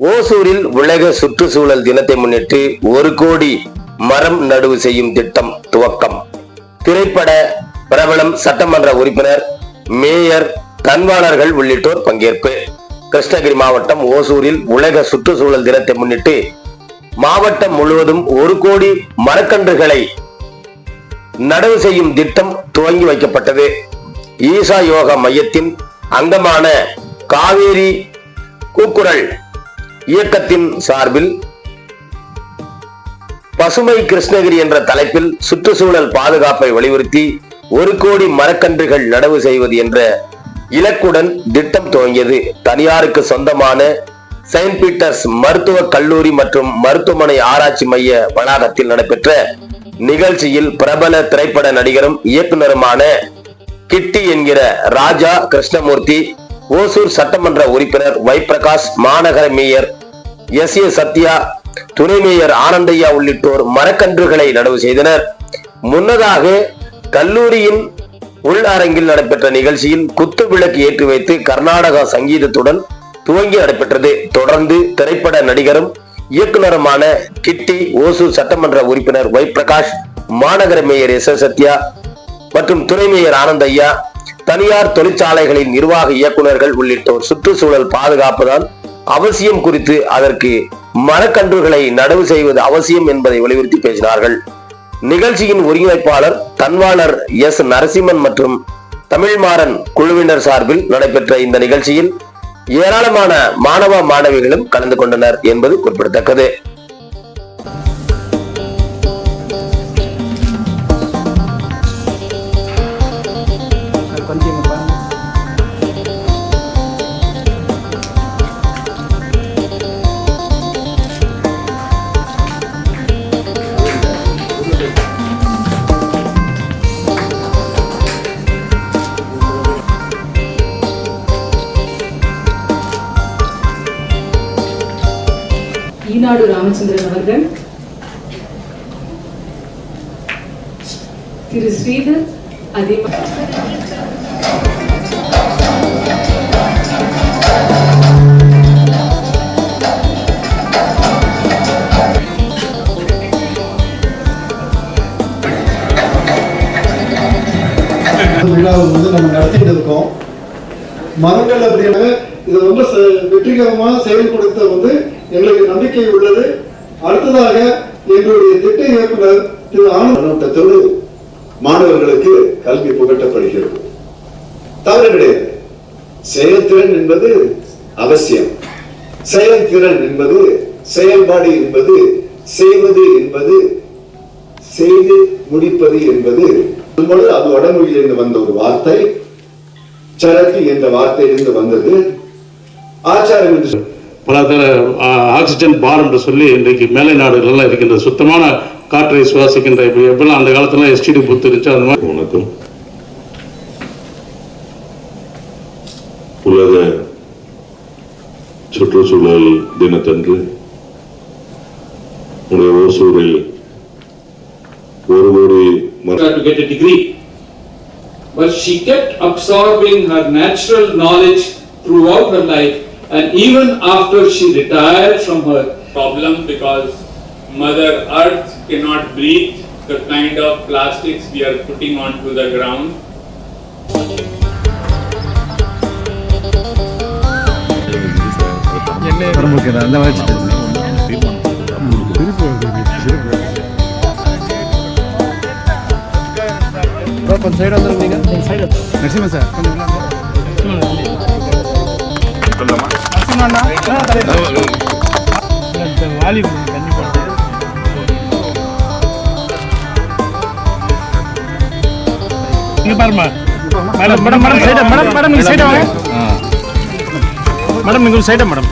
ஓசூரில் உலக சுற்றுச்சூழல் தினத்தை முன்னிட்டு ஒரு கோடி மரம் நடுவு செய்யும் திட்டம் துவக்கம். திரைப்பட பிரபலம் சட்டமன்ற உறுப்பினர் மேயர் கண்வாளர்கள் உள்ளிட்டோர் பங்கேற்பு. கிருஷ்ணகிரி மாவட்டம் ஓசூரில் உலக சுற்றுச்சூழல் தினத்தை முன்னிட்டு மாவட்டம் முழுவதும் ஒரு கோடி மரக்கன்றுகளை நடவு செய்யும் திட்டம் துவங்கி வைக்கப்பட்டது. ஈசா யோகா மையத்தின் அங்கமான காவேரி கூக்குரல் இயக்கத்தின் சார்பில் பசுமை கிருஷ்ணகிரி என்ற தலைப்பில் சுற்றுச்சூழல் பாதுகாப்பை வலியுறுத்தி ஒரு கோடி மரக்கன்றுகள் நடவு செய்வது என்ற இலக்குடன் திட்டம் துவங்கியது. தனியாருக்கு சொந்தமான செயின்ட் பீட்டர்ஸ் மருத்துவக் கல்லூரி மற்றும் மருத்துவமனை ஆராய்ச்சி மைய வளாகத்தில் நடைபெற்ற நிகழ்ச்சியில் பிரபல திரைப்பட நடிகரும் இயக்குனருமான கிட்டி என்கிற ராஜா கிருஷ்ணமூர்த்தி ஓசூர் சட்டமன்ற உறுப்பினர் வைப்பிரகாஷ் மாநகர மேயர் எஸ் ஏ சத்யா துணை மேயர் ஆனந்தையா உள்ளிட்டோர் மரக்கன்றுகளை நடவு செய்தனர். முன்னதாக கல்லூரியின் உள் அரங்கில் நடைபெற்ற நிகழ்ச்சியில் குத்து விளக்கு ஏற்றி வைத்து கர்நாடகா சங்கீதத்துடன் துவங்கி நடைபெற்றது. தொடர்ந்து திரைப்பட நடிகரும் இயக்குநருமான கிட்டி ஓசூர் சட்டமன்ற உறுப்பினர் வை பிரகாஷ் மாநகர மேயர் எஸ் எஸ் சத்யா மற்றும் துணை மேயர் ஆனந்த் ஐயா தனியார் தொழிற்சாலைகளின் நிர்வாக இயக்குனர்கள் உள்ளிட்டோர் சுற்றுச்சூழல் பாதுகாப்புதான் அவசியம் குறித்து அதற்கு மரக்கன்றுகளை நடவு செய்வது அவசியம் என்பதை வலியுறுத்தி பேசினார்கள். நிகழ்ச்சியின் ஒருங்கிணைப்பாளர் தன்வாளர் எஸ் நரசிம்மன் மற்றும் தமிழ்மாறன் குழுவினர் சார்பில் நடைபெற்ற இந்த நிகழ்ச்சியில் ஏராளமான மாணவ மாணவிகளும் கலந்து கொண்டனர் என்பது குறிப்பிடத்தக்கது. ஈனாடு ராமச்சந்திரன் அவர்கள் திரு ஸ்ரீதர் அதே விழாவை வந்து நம்ம நடத்திட்டு இருக்கோம். மரங்கள் அப்படின்னா இதை ரொம்ப வெற்றிகரமாக செயல்படுத்த வந்து எங்களுக்கு நம்பிக்கை உள்ளது. அடுத்ததாக எங்களுடைய திட்ட இயக்குனர் திரு ஆனந்தத்தோடு மாணவர்களுக்கு கல்வி புகட்டப்படுகிறது. தவறு கிடையாது. செயல்திறன் என்பது அவசியம். செயல்திறன் என்பது செயல்பாடு என்பது செய்வது என்பது செய்து முடிப்பது என்பது அது வடமொழியிலிருந்து வந்த ஒரு வார்த்தை சரக்கு என்ற வார்த்தையிலிருந்து வந்தது. ஆச்சாரம் என்று பல தர ஆக்சிஜன் பார் என்று சொல்லி இன்றைக்கு மேலை நாடுகள்லாம் இருக்கின்ற சுத்தமான காற்றை சுவாசிக்கின்ற இப்போ எப்பெல்லாம் அந்த காலத்துல எஸ்டிடி புத்து இருந்துச்சு அந்த மாதிரி வணக்கம் உலக சுற்றுச்சூழல் தினத்தன்று உடைய ஓசூரில் ஒரு கோடி degree. But she kept absorbing her natural knowledge throughout her life and even after she retired from her problem because Mother Earth cannot breathe the kind of plastics we are putting onto the ground. இங்க பாருமா madam madam madam சைடா madam madam நீங்க சைடா வாங்க madam நீங்க சைடா madam